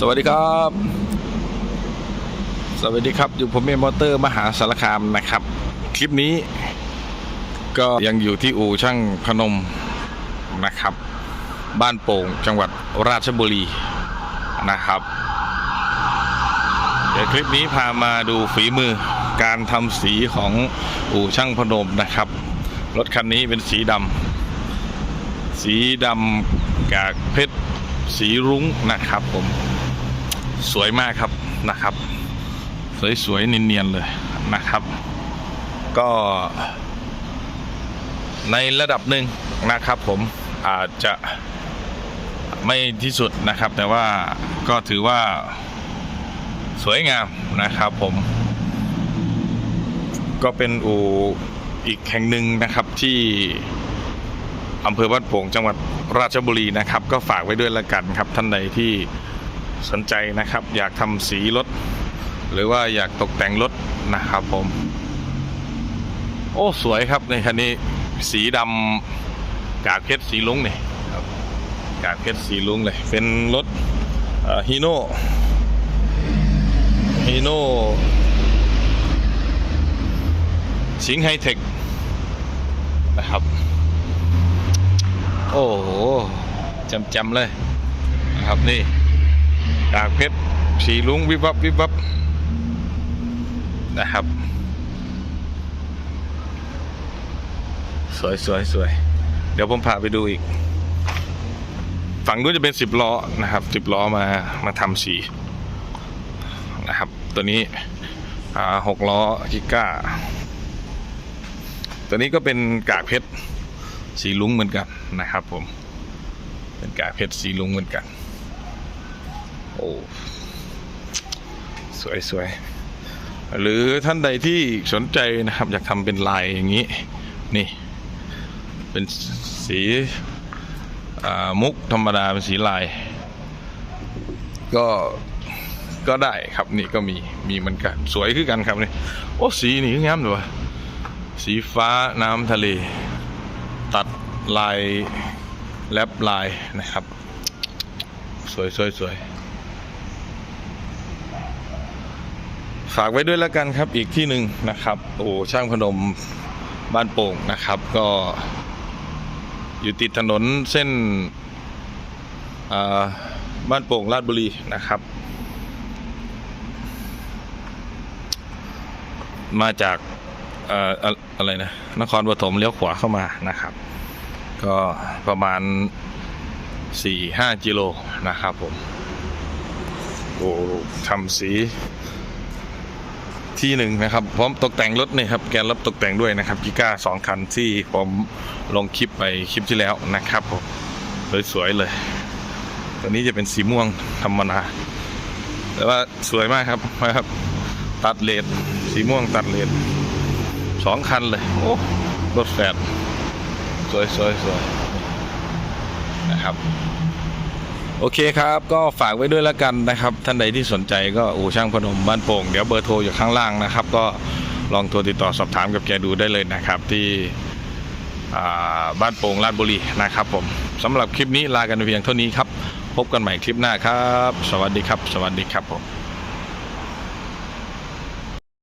สวัสดีครับ สวัสดีครับ อยู่ผมเมมอเตอร์มหาสารคามนะครับ คลิปนี้ ก็ยังอยู่ที่อู่ช่างพนมนะครับ บ้านโป่งจังหวัดราชบุรีนะครับ เดี๋ยวคลิปนี้พามาดูฝีมือการทำสีของอู่ช่างพนมนะครับ รถคันนี้เป็นสีดำสีดำกากเพชรสีรุ้งนะครับผม สวยมากครับนะครับ สวยๆเนียนๆเลยนะครับ ก็ในระดับหนึ่งนะครับผมอาจจะไม่ที่สุดนะครับ แต่ว่าก็ถือว่าสวยงามนะครับผม ก็เป็นอู่อีกแห่งหนึ่งนะครับที่อำเภอบ้านโป่งจังหวัดราชบุรีนะครับ ก็ฝากไว้ด้วยละกันครับท่านใดที่ สนใจนะครับ อยากทำสีรถ หรือว่าอยากตกแต่งรถนะครับผม โอ้สวยครับในคันนี้สีดำกากเพชรสีลุงเนี่ยครับกากเพชรสีลุงเลย เป็นรถฮีโน่ฮีโน่สิงไฮเทคนะครับ โอ้โหจำๆเลยนะครับนี่ กากเพชรสีลุงวิบวับวิบวับนะครับ สวยสวยสวยเดี๋ยวผมพาไปดูอีก ฝั่งนู้นจะเป็นสิบล้อนะครับสิบล้อมามาทำสีนะครับ ตัวนี้หกล้อกิก้า ตัวนี้ก็เป็นกากเพชรสีลุงเหมือนกันนะครับผม เป็นกากเพชรสีลุงเหมือนกัน โอ้สวยสวยหรือท่านใดที่สนใจนะครับ อยากทำเป็นลายอย่างนี้ นี่ เป็นสีมุกธรรมดาเป็นสีลาย ก็ก็ได้ครับนี่ก็มีมีเหมือนกันสวยคือกันครับนี่โอ้สีนี่งามเลยวะสีฟ้าน้ำทะเล ตัดลายแลบลายนะครับ สวยสวยสวย ฝากไว้ด้วยแล้วกันครับอีกที่หนึ่งนะครับ โอ้ช่างพนมบ้านโป่งนะครับ ก็ อยู่ติดถนนเส้นบ้านโป่งลาดบุรีนะครับ มาจากอะอะไรนะนครปฐมเลี้ยวขวาเข้ามานะครับ ก็ประมาณ4-5กิโลนะครับผมโอ้ทำสี ที่หนึ่งนะครับพร้อมตกแต่งรถนี่ครับแกนรับตกแต่งด้วยนะครับกิก้าสองคันที่ผมลงคลิปไปคลิปที่แล้วนะครับผมสวยๆเลย ตัวนี้จะเป็นสีม่วงธรรมดาแต่ว่าสวยมากครับนะครับ ตัดเลดสีม่วงตัดเลดสองคันเลยโอ้รถแฟดสวยสวยสวยนะครับ โอเคครับ ก็ฝากไว้ด้วยแล้วกันนะครับ ท่านใดที่สนใจก็อู่ช่างพนมบ้านโป่งเดี๋ยวเบอร์โทรอยู่ข้างล่างนะครับ ก็ลองโทรติดต่อสอบถามกับแกดูได้เลยนะครับ ที่บ้านโป่งราชบุรีนะครับ ผมสำหรับคลิปนี้ลากันเพียงเท่านี้ครับ พบกันใหม่คลิปหน้าครับ สวัสดีครับ สวัสดีครับผม